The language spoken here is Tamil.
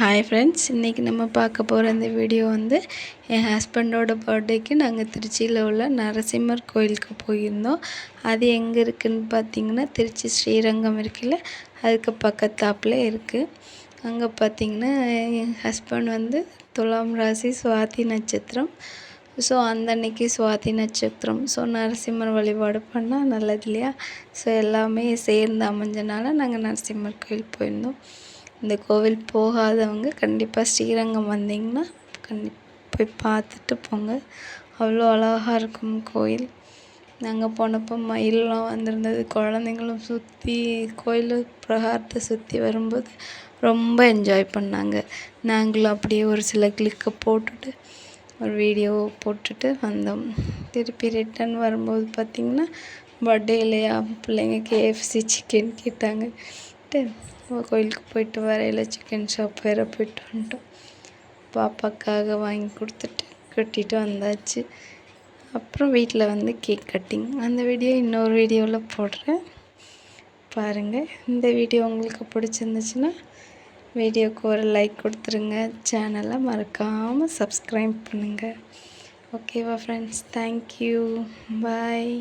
ஹாய் ஃப்ரெண்ட்ஸ் இன்றைக்கி நம்ம பார்க்க போகிற இந்த வீடியோ வந்து என் ஹஸ்பண்டோட பர்த்டேக்கு நாங்கள் திருச்சியில் உள்ள நரசிம்மர் கோயிலுக்கு போயிருந்தோம். அது எங்கே இருக்குதுன்னு பார்த்தீங்கன்னா திருச்சி ஸ்ரீரங்கம் இருக்குல்ல அதுக்கு பக்கத்தாப்பில் இருக்குது அங்கே பார்த்தீங்கன்னா என் ஹஸ்பண்ட் வந்து துலாம் ராசி சுவாதி நட்சத்திரம். ஸோ அந்த அன்னைக்கு சுவாதி நட்சத்திரம். ஸோ நரசிம்மர் வழிபாடு பண்ணால் நல்லது இல்லையா? ஸோ எல்லாமே சேர்ந்து அமைஞ்சனால நாங்கள் நரசிம்மர் கோயில் போயிருந்தோம். இந்த கோவில் போகாதவங்க கண்டிப்பாக ஸ்ரீரங்கம் வந்தீங்கன்னா கண்டி போய் பார்த்துட்டு போங்க. அவ்வளோ அழகாக இருக்கும் கோயில். நாங்கள் போனப்போ மயிலெலாம் வந்திருந்தது. குழந்தைங்களும் சுற்றி கோயில் பிரகாரத்தை சுற்றி வரும்போது ரொம்ப என்ஜாய் பண்ணாங்க. நாங்களும் அப்படியே ஒரு சில கிளிக்கை போட்டுட்டு ஒரு வீடியோ போட்டுட்டு வந்தோம். திருப்பி ரிட்டர்ன் வரும்போது பார்த்திங்கன்னா பர்த்டே இல்லையா? பிள்ளைங்க கேஎஃப்சி சிக்கன் கேட்டாங்க. கோயிலுக்கு போயிட்டு வரையில் சிக்கன் ஷாப் வேறு போயிட்டு வந்துட்டோம். பாப்பாக்காக வாங்கி கொடுத்துட்டு கட்டிட்டு வந்தாச்சு. அப்புறம் வீட்டில் வந்து கேக் கட்டிங் அந்த வீடியோ இன்னொரு வீடியோவில் போடுறேன். பாருங்கள் இந்த வீடியோ உங்களுக்கு பிடிச்சிருந்துச்சுன்னா வீடியோக்கு ஒரு லைக் கொடுத்துருங்க. சேனலை மறக்காமல் சப்ஸ்கிரைப் பண்ணுங்கள் ஓகேவா ஃப்ரெண்ட்ஸ் தேங்க்யூ பாய்